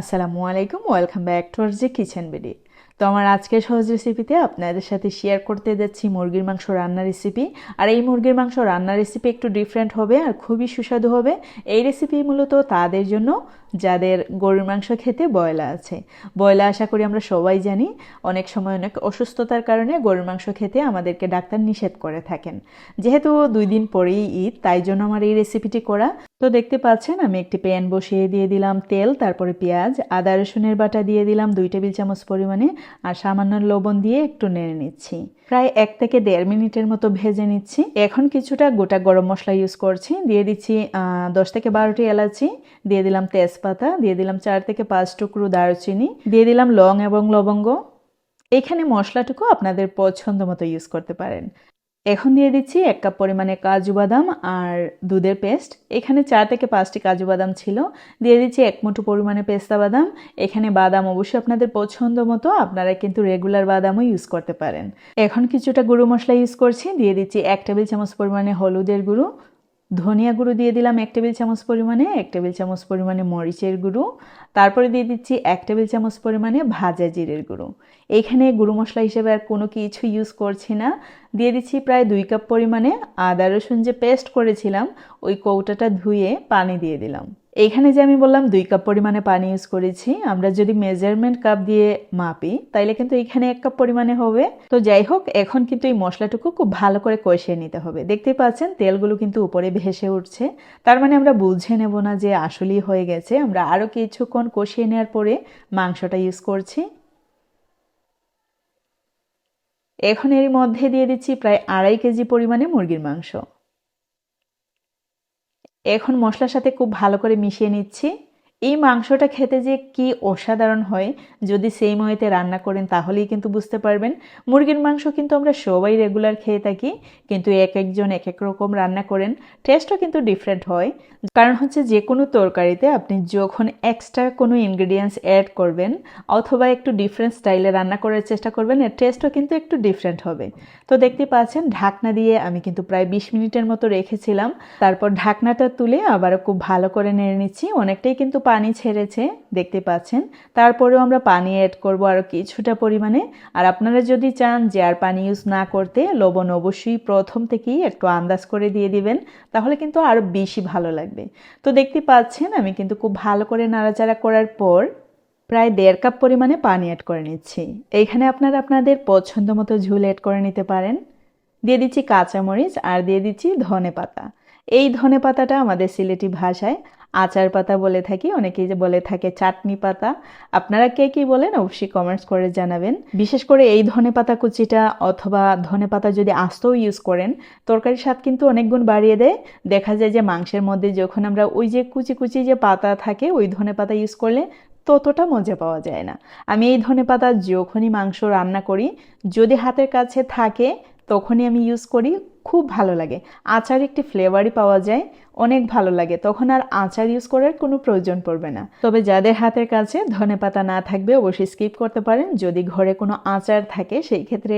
আসসালামু আলাইকুম welcome back to যে কিচেন বিডি তো আমার আজকের সহজ রেসিপিতে আপনাদের সাথে শেয়ার করতে যাচ্ছি মুরগির মাংস রান্নার রেসিপি আর এই মুরগির মাংস রান্নার রেসিপি একটু ডিফারেন্ট হবে আর খুবই সুস্বাদু হবে। এই রেসিপি মূলত তাদের জন্য, যাদের গরুর মাংস খেতে বয়লা আছে। বয়লা আশা করি আমরা সবাই জানি, অনেক সময় অনেক অসুস্থতার কারণে গরুর মাংস খেতে আমাদেরকে ডাক্তার নিষেধ করে থাকেন। যেহেতু দুই দিন পরেই ঈদ, তাই জন্য আমার এই রেসিপিটি করা। তো দেখতে পাচ্ছেন, আমি একটি প্যান বসিয়ে দিয়ে দিলাম তেল, তারপরে পেঁয়াজ, আদা, রসুনের বাটা দিয়ে দিলাম দুই টেবিল চামচ পরিমাণে, আর সামান্য লবণ দিয়ে একটু নেড়ে নিচ্ছি। প্রায় এক থেকে দেড় মিনিটের মতো ভেজে নিচ্ছি। এখন কিছুটা গোটা গরম মশলা ইউজ করছি। দিয়ে দিচ্ছি দশ থেকে বারোটি এলাচি, দিয়ে দিলাম তেজপাতা, দিয়ে দিলাম চার থেকে পাঁচ টুকরো দারুচিনি, দিয়ে দিলাম লং এবং লবঙ্গ। এখানে মশলাটুকু আপনাদের পছন্দ মতো ইউজ করতে পারেন। এখন দিয়ে দিচ্ছি এক কাপ পরিমাণে কাজু বাদাম আর দুধের পেস্ট। এখানে চার থেকে পাঁচটি কাজু বাদাম ছিল। দিয়ে দিচ্ছি এক মুঠো পরিমাণে পেস্তা বাদাম। এখানে বাদাম অবশ্যই আপনাদের পছন্দ মতো। আপনারা কিন্তু রেগুলার বাদামও ইউজ করতে পারেন। এখন কিছুটা গুঁড়ো মশলা ইউজ করছি। দিয়ে দিচ্ছি এক টেবিল চামচ পরিমাণে হলুদের গুঁড়ো। ধনিয়া গুঁড়ো দিয়ে দিলাম এক টেবিল চামচ পরিমাণে, এক টেবিল চামচ পরিমাণে মরিচের গুঁড়ো। তারপরে দিয়ে দিচ্ছি এক টেবিল চামচ পরিমাণে ভাজা জিরের গুঁড়ো। এখানে গুঁড়ো মশলা হিসেবে আর কোনো কিছু ইউজ করছি না। দিয়ে দিচ্ছি প্রায় দুই কাপ পরিমাণে আদা রসুন যে পেস্ট করেছিলাম, ওই কৌটাটা ধুয়ে পানি দিয়ে দিলাম। এইখানে যে আমি বললাম দুই কাপ পরিমাণে পানি ইউজ করেছি, আমরা যদি মেজারমেন্ট কাপ দিয়ে মাপি, তাইলে কিন্তু এখানে এক কাপ পরিমাণে হবে। তো যাই হোক, এখন কিন্তু এই মশলাটুকু খুব ভালো করে কষিয়ে নিতে হবে। দেখতে পাচ্ছেন, তেলগুলো কিন্তু উপরে ভেসে উঠছে। তার মানে আমরা বুঝে নেব না যে আসলেই হয়ে গেছে। আমরা আরও কিছুক্ষণ কষিয়ে নেওয়ার পরে মাংসটা ইউজ করছি। এখন এর মধ্যে দিয়ে দিচ্ছি প্রায় আড়াই কেজি পরিমাণে মুরগির মাংস। এখন মশলার সাথে খুব ভালো করে মিশিয়ে নিচ্ছি। এই মাংসটা খেতে যে কি অসাধারণ হয়, যদি সেই ময়েতে রান্না করেন তাহলেই কিন্তু বুঝতে পারবেন। মুরগির মাংস কিন্তু আমরা সবাই রেগুলার খেয়ে থাকি, কিন্তু এক একজন এক এক রকম রান্না করেন টেস্টও কিন্তু ডিফারেন্ট হয়। কারণ হচ্ছে যে কোনো তরকারিতে আপনি যখন এক্সট্রা কোনো ইনগ্রিডিয়েন্টস অ্যাড করবেন, অথবা একটু ডিফারেন্ট স্টাইলে রান্না করার চেষ্টা করবেন, এর টেস্টও কিন্তু একটু ডিফারেন্ট হবে। তো দেখতে পাচ্ছেন, ঢাকনা দিয়ে আমি কিন্তু প্রায় বিশ মিনিটের মতো রেখেছিলাম। তারপর ঢাকনাটা তুলে আবারও খুব ভালো করে নেড়ে নিচ্ছি, অনেকটাই কিন্তু পানি ছেড়েছে, দেখতে পাচ্ছেন। তারপরেও আমরা পানি অ্যাড করব আরও কিছুটা পরিমাণে। আর আপনারা যদি চান যে আর পানি ইউজ না করতে, লবণ অবশ্যই প্রথম থেকেই একটু আন্দাজ করে দিয়ে দিবেন, তাহলে কিন্তু আরও বেশি ভালো লাগবে। তো দেখতে পাচ্ছেন, আমি কিন্তু খুব ভালো করে নাড়াচাড়া করার পর প্রায় দেড় কাপ পরিমাণে পানি অ্যাড করে নিচ্ছি। এইখানে আপনারা আপনাদের পছন্দ মতো ঝুল অ্যাড করে নিতে পারেন। দিয়ে দিচ্ছি কাঁচামরিচ আর দিয়ে দিচ্ছি ধনে পাতা এই ধনে পাতাটা আমাদের সিলেটি ভাষায় আচার পাতা বলে থাকি, অনেকেই যে বলে থাকে চাটনি পাতা। আপনারা কে কি বলেন অবশ্যই কমেন্টস করে জানাবেন। বিশেষ করে এই ধনে পাতা কুচিটা অথবা ধনে পাতা যদি আস্তও ইউজ করেন, তরকারির স্বাদ কিন্তু অনেক গুণ বাড়িয়ে দেয়। দেখা যায় যে মাংসের মধ্যে যখন আমরা ওই যে কুচি কুচি যে পাতা থাকে, ওই ধনে পাতা ইউজ করলে ততটা মজা পাওয়া যায় না। আমি এই ধনে পাতা যখনই মাংস রান্না করি, যদি হাতের কাছে থাকে, তখনই আমি ইউজ করি। খুব ভালো লাগে। আচার একটি ফ্লেভারই পাওয়া যায়, অনেক ভালো লাগে। তখন আর আচার ইউজ করার কোনো প্রয়োজন পড়বে না। তবে যাদের হাতের কাছে ধনে পাতা না থাকবে, অবশ্যই স্কিপ করতে পারেন। যদি ঘরে কোনো আচার থাকে, সেই ক্ষেত্রে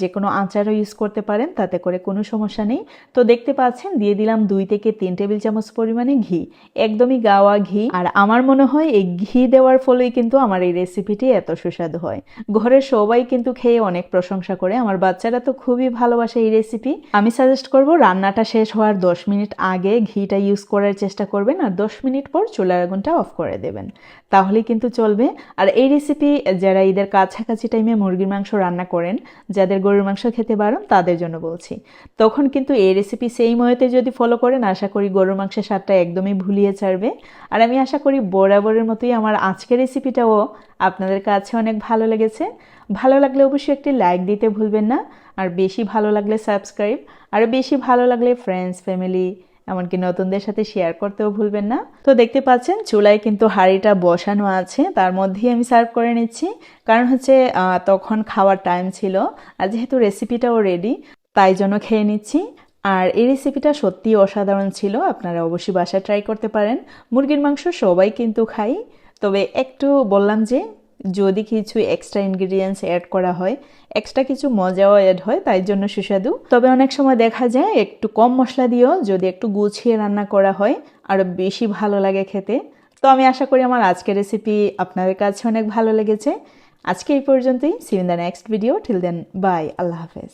যে কোনো আচারও ইউজ করতে পারেন। তাতে করে কোনো সমস্যা নেই। তো দেখতে পাচ্ছেন, দিয়ে দিলাম দুই থেকে তিন টেবিল চামচ পরিমাণে ঘি। একদমই গাওয়া ঘি। আর আমার মনে হয়, এই ঘি দেওয়ার ফলেই কিন্তু আমার এই রেসিপিটি এত সুস্বাদু হয়। ঘরের সবাই কিন্তু খেয়ে অনেক প্রশংসা করে। আমার বাচ্চারা তো খুবই ভালোবাসে এই রেসিপি আমি সাজেস্ট করব রান্নাটা শেষ হওয়ার দশ মিনিট আগে ঘিটা ইউজ করার চেষ্টা করবেন আর দশ মিনিট পর চুলার আগুনটা অফ করে দেবেন। তাহলেই কিন্তু চলবে। আর এই রেসিপি যারা ঈদের কাছাকাছি টাইমে মুরগির মাংস রান্না করেন, যাদের গরুর মাংস খেতে পারেন তাদের জন্য বলছি। তখন কিন্তু এই রেসিপি সেই ময়েতে যদি ফলো করেন, আশা করি গরুর মাংসের স্বাদটা একদমই ভুলিয়ে ছাড়বে। আর আমি আশা করি বরাবরের মতোই আমার আজকের রেসিপিটাও আপনাদের কাছে অনেক ভালো লেগেছে। ভালো লাগলে অবশ্যই একটি লাইক দিতে ভুলবেন না। আর বেশি ভালো লাগলে সাবস্ক্রাইব আর বেশি ভালো লাগলে ফ্রেন্ডস ফ্যামিলি এমনকি নতুনদের সাথে শেয়ার করতেও ভুলবেন না। তো দেখতে পাচ্ছেন, চুলায় কিন্তু হাঁড়িটা বসানো আছে। তার মধ্যেই আমি সার্ভ করে নিচ্ছি। কারণ হচ্ছে তখন খাওয়ার টাইম ছিল। আর যেহেতু রেসিপিটাও রেডি তাই জন্য খেয়ে নিচ্ছি। আর এই রেসিপিটা সত্যি অসাধারণ ছিল। আপনারা অবশ্যই বাসায় ট্রাই করতে পারেন। মুরগির মাংস সবাই কিন্তু খাই তবে একটু বললাম যে, যদি কিছু এক্সট্রা ইনগ্রিডিয়েন্টস অ্যাড করা হয় এক্সট্রা কিছু মজাও অ্যাড হয়, তাই জন্য সুস্বাদু। তবে অনেক সময় দেখা যায়, একটু কম মশলা দিয়েও যদি একটু গুছিয়ে রান্না করা হয় আরও বেশি ভালো লাগে খেতে। তো আমি আশা করি আমার আজকের রেসিপি আপনাদের কাছে অনেক ভালো লেগেছে। আজকে এই পর্যন্তই। See in the next video till then bye আল্লাহ হাফেজ।